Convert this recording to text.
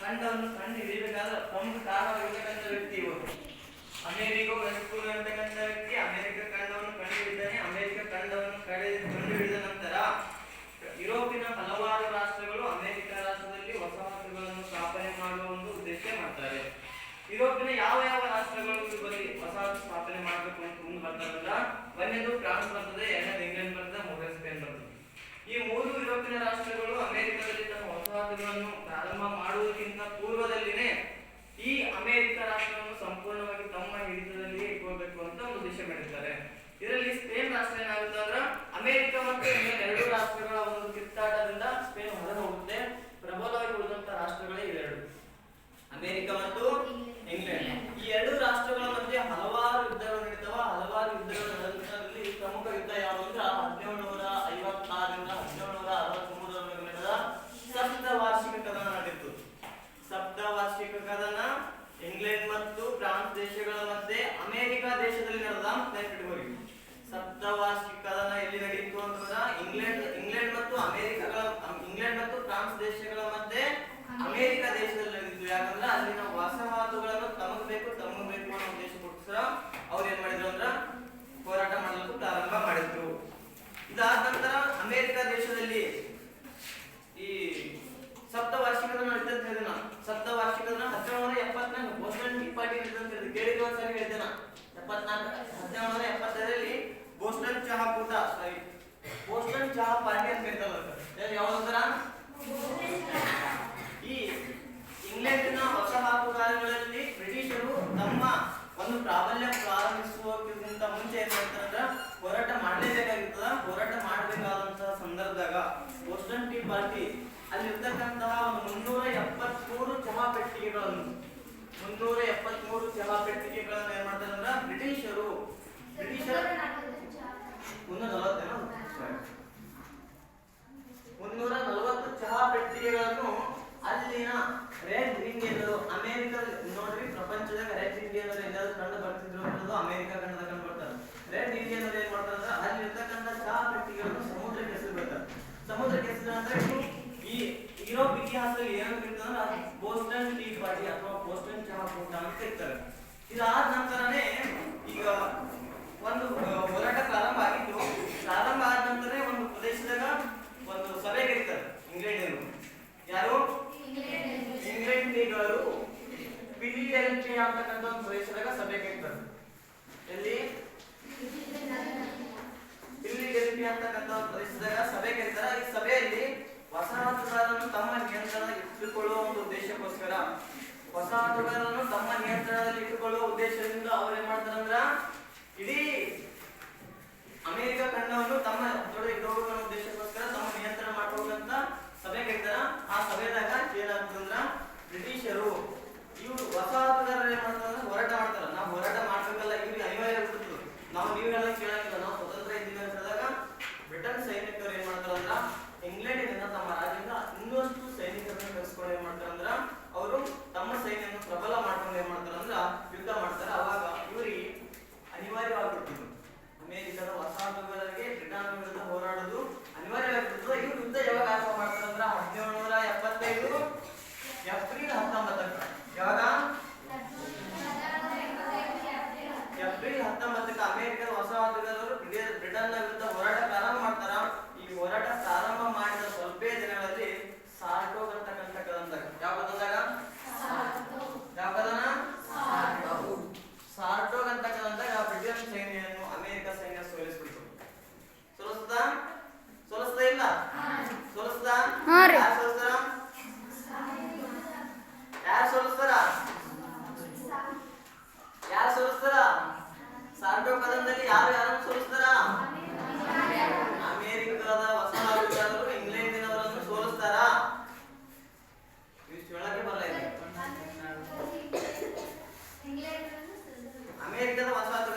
ಖಂಡವನ್ನು ಕಂಡು ಹಿಡಿಯಬೇಕಾದ ಪ್ರಮುಖ ಕಾರಣವಾಗಿರ್ತಕ್ಕಂಥ ವ್ಯಕ್ತಿ ಇವರು. ಅಮೆರಿಕ ವೆಸ್ಟ್ಪೂಲ್ ಅಂತಕ್ಕಂಥ ವ್ಯಕ್ತಿ, ಅಮೆರಿಕ ಖಂಡವನ್ನು ಕಂಡು ಹಿಡಿದಾನೆ, ಅಮೆರಿಕ ಖಂಡವನ್ನು ಕಡೆ ಕಂಡು ಹಿಡಿದ ನಂತರ ಯುರೋಪಿನ ಹಲವಾರು ರಾಷ್ಟ್ರಗಳು ಅಮೆರಿಕ ರಾಷ್ಟ್ರದಲ್ಲಿ ವಸಾಹತುಗಳನ್ನು ಸ್ಥಾಪನೆ ಮಾಡುವ ಒಂದು ಉದ್ದೇಶ ಮಾಡ್ತಾರೆ. ಯುರೋಪಿನ ಯಾವ ಯಾವ ರಾಷ್ಟ್ರಗಳು ಇದರಲ್ಲಿ ವಸಾಹತು ಸ್ಥಾಪನೆ ಮಾಡಬೇಕು ಅಂತ ಮುಂದೆ ಬರ್ತಾರಲ್ಲ ಒಂದೇದು ಫ್ರಾನ್ಸ್ ಬರ್ತದೆ, ಎರಡನೇದು ಮೂರನೇ ಸ್ಪೇನ್ ಬರ್ತದೆ ಈ ಮೂರು ಯುರೋಪಿನ ರಾಷ್ಟ್ರಗಳು ಅಮೆರಿಕದಲ್ಲಿ ತಮ್ಮ ಪ್ರಾರಂಭ ಮಾಡುವುದಕ್ಕಿಂತ ಪೂರ್ವದಲ್ಲಿನೇ ಈ ಅಮೆರಿಕ ರಾಷ್ಟ್ರವನ್ನು ಸಂಪೂರ್ಣವಾಗಿ ತಮ್ಮ ಹಿಡಿತದಲ್ಲಿ ಇಟ್ಕೊಳ್ಬೇಕು ಅಂತ ಒಂದು ಉದ್ದೇಶ ಮಾಡಿರ್ತಾರೆ ಇದರಲ್ಲಿ ಸ್ಪೇನ್ ರಾಷ್ಟ್ರ ಏನಾಗುತ್ತೆ ಅಂದ್ರೆ ಅಮೆರಿಕ ಮತ್ತು ಎರಡು ರಾಷ್ಟ್ರಗಳ ಒಂದು ಕಿತ್ತಾಟದಿಂದ ಸ್ಪೇನ್ ಹೊರ ಹೋಗುತ್ತೆ ಪ್ರಬಲವಾಗಿ ಉಳಿದಂತ ರಾಷ್ಟ್ರಗಳೇ ಇವೆರಡು ಅಮೆರಿಕ ಮತ್ತು ಇಂಗ್ಲೆಂಡ್ ಈ ಎರಡು ರಾಷ್ಟ್ರಗಳ ಮಧ್ಯೆ ಹಲವಾರು ಯುದ್ಧಗಳು ನಡೀತಾವ ಹಲವಾರು ಯುದ್ಧಗಳ ನಂತರದಲ್ಲಿ ಪ್ರಮುಖ ಯುದ್ಧ ಯಾವುದು ಅಂದ್ರೆ ಹದಿನೇಳುನೂರ ಐವತ್ತಾರರಿಂದ ಹದಿನೇಳುನೂರ ಅರವತ್ಮೂರರವರೆಗೆ ನಡೆದ ಸಪ್ತ ವಾರ್ಷಿಕ ಕದನ ನಡೆಯಿತು ಕದನ ಇಂಗ್ಲೆಂಡ್ ಮತ್ತು ಫ್ರಾನ್ಸ್ ದೇಶಗಳ ಮಧ್ಯೆ ಅಮೆರಿಕ ದೇಶದಲ್ಲಿ ನಡೆದ ನೆನಪಿಟ್ಕೊಳ್ಳಿ ಸಪ್ತ ವಾರ್ಷಿಕ ಕದನ ಎಲ್ಲಿ ನಡೆಯಿತು ಅಂತಂದ್ರ ಇಂಗ್ಲೆಂಡ್ ಇಂಗ್ಲೆಂಡ್ ಮತ್ತು ಅಮೆರಿಕಗಳ, ಇಂಗ್ಲೆಂಡ್ ಮತ್ತು ಫ್ರಾನ್ಸ್ ದೇಶಗಳ ಮಧ್ಯೆ ಅಮೆರಿಕ ದೇಶದಲ್ಲಿ ನಡೆದಿತ್ತು ಯಾಕಂದ್ರೆ ಅಲ್ಲಿನ ವಸಾಹತುಗಳನ್ನು ತಮಗ್ ಬೇಕು ತಮಗ್ ಬೇಕು ಅನ್ನೋ ಉದ್ದೇಶಕ್ಕೋಸ್ಕರ ಅವ್ರು ಏನ್ ಮಾಡಿದ್ರು ಅಂದ್ರ ಹೋರಾಟ ಮಾಡಲು ಪ್ರಾರಂಭ ಮಾಡಿದ್ರು. ಇದಾದ ನಂತರ ಅಮೆರಿಕ ದೇಶದಲ್ಲಿ ಈ ಸಪ್ತ ವಾರ್ಷಿಕದ ನಡೀತದೆ ಅಂತ ಹೇಳಿದೆ ನಾನು ಸಪ್ತ ವಾರ್ಷಿಕದ ಹದಿನೇಳು ಎಪ್ಪತ್ನಾಲ್ಕು ಬೋಸ್ಟನ್ ಟೀ ಪಾರ್ಟಿ ನಡೀತದೆ ಅಂತ ಹೇಳಿದೆ ಕೇಳಿದ ಒಂದ್ಸರಿ ಹೇಳಿದೆ ನಾನು ಎಪ್ಪತ್ನಾಲ್ಕು, ಹದಿನೇಳು, ಎಪ್ಪತ್ತೈದರಲ್ಲಿ ಬೋಸ್ಟನ್ ಚಹಾ ಕೂಟ ಸಾರಿ ಬೋಸ್ಟನ್ ಚಹಾ ಪಾರ್ಟಿ ಅಂತ ಕರೀತಾರ ಯಾವ್ದಂದ್ರ ಈ ಇಂಗ್ಲೆಂಡಿನ ವಸಾಹತುಗಾರಗಳಲ್ಲಿ ಬ್ರಿಟಿಷರು ತಮ್ಮ ಒಂದು ಪ್ರಾಬಲ್ಯ ಪ್ರಾರಂಭಿಸುವಕ್ಕಿಂತ ಮುಂಚೆ ಏನ್ ಮಾಡ್ತಾರಂದ್ರ ಹೋರಾಟ ಮಾಡಲೇಬೇಕಾಗಿರ್ತದ ಹೋರಾಟ ಮಾಡಬೇಕಾದಂತಹ ಸಂದರ್ಭದಾಗ ಬೋಸ್ಟನ್ ಟೀ ಪಾರ್ಟಿ ಅಲ್ಲಿರ್ತಕ್ಕಂತಹ ಮುನ್ನೂರ ಎಪ್ಪತ್ಮೂರು ಚಹಾ ಪೆಟ್ಟಿಗೆಗಳನ್ನು, ಮುನ್ನೂರ ಎಪ್ಪತ್ಮೂರು ಚಹಾ ಪೆಟ್ಟಿಗೆಗಳನ್ನು ಏನ್ ಮಾಡ್ತಾರಂದ್ರ ಬ್ರಿಟಿಷರು ಬ್ರಿಟಿಷರ ಮುನ್ನೂರ ನಲವತ್ತೇನೋ Sorry. ಮುನ್ನೂರ ನಲವತ್ತು ಚಹಾ ಪೆಟ್ಟಿಗೆಗಳನ್ನು ಅಲ್ಲಿನ ರೆಡ್ ಇಂಡಿಯನ್ನರು ಅಮೆರಿಕ ನೋಡ್ರಿ ಪ್ರಪಂಚದಾಗ ರೆಡ್ ಇಂಡಿಯನ್ನರು ಎಲ್ಲಾದ್ರೂ ಕಂಡು ಬರ್ತಿದ್ರು ಅನ್ನೋದು ಅಮೆರಿಕ ಕಂಡದಾಗ ಕಂಡು ಬರ್ತಾರೆ ರೆಡ್ ಇಂಡಿಯನ್ನರು ಏನ್ ಮಾಡ್ತಾರೆ ಅಂದ್ರೆ ಅಲ್ಲಿ ಇರ್ತಕ್ಕಂಥ ಚಹಾ ಪೆಟ್ಟಿಗೆಗಳನ್ನು ಸಮುದ್ರಕ್ಕೆ ಎಸೆದು ಬಿಡ್ತಾರೆ ಸಮುದ್ರಕ್ಕೆ ಎಸೆದ ಅಂದ್ರೆ ಇದು ಈ ಯುರೋಪ್ ಇತಿಹಾಸದಲ್ಲಿ ಏನಂತ ಇರ್ತಂದ್ರೆ ಬೋಸ್ಟನ್ ಟೀ ಪಾರ್ಟಿ ಅಥವಾ ಬೋಸ್ಟನ್ ಚಹಾ ಕೂಟ ಅಂತ ಇರ್ತಾರೆ ಇದಾದ ನಂತರನೇ ಈಗ ಒಂದು ಹೋರಾಟ ಪ್ರಾರಂಭ ಆಗಿತ್ತು ಪ್ರಾರಂಭ ಆದ ನಂತರ ಒಂದು ಪ್ರದೇಶದಾಗ ಒಂದು ಸಭೆ ಕರೀತಾರೆ ಇಂಗ್ಲೆಂಡ್ ಯಾರು? ಇಂಗ್ಲೆಂಡಿಗರು ಫಿಲಿಡೆಲ್ಫಿಯಾ ಅಂತಕ್ಕಂಥ ಒಂದು ಪ್ರದೇಶದಾಗ ಸಭೆ ಕರೀತಾರೆ ಎಲ್ಲಿ? ಫಿಲಿಡೆಲ್ಫಿಯಾ ಅಂತಕ್ಕಂಥ ಒಂದು ಪ್ರದೇಶದಾಗ ಸಭೆ ಕರೀತಾರೆ ಈ ಸಭೆಯಲ್ಲಿ ಏಪ್ರಿಲ್ ಹತ್ತೊಂಬತ್ತಕ್ಕೆ ಅಮೆರಿಕದ ವಸಾಹತುಗಾರರು 没，你跟他玩出来都。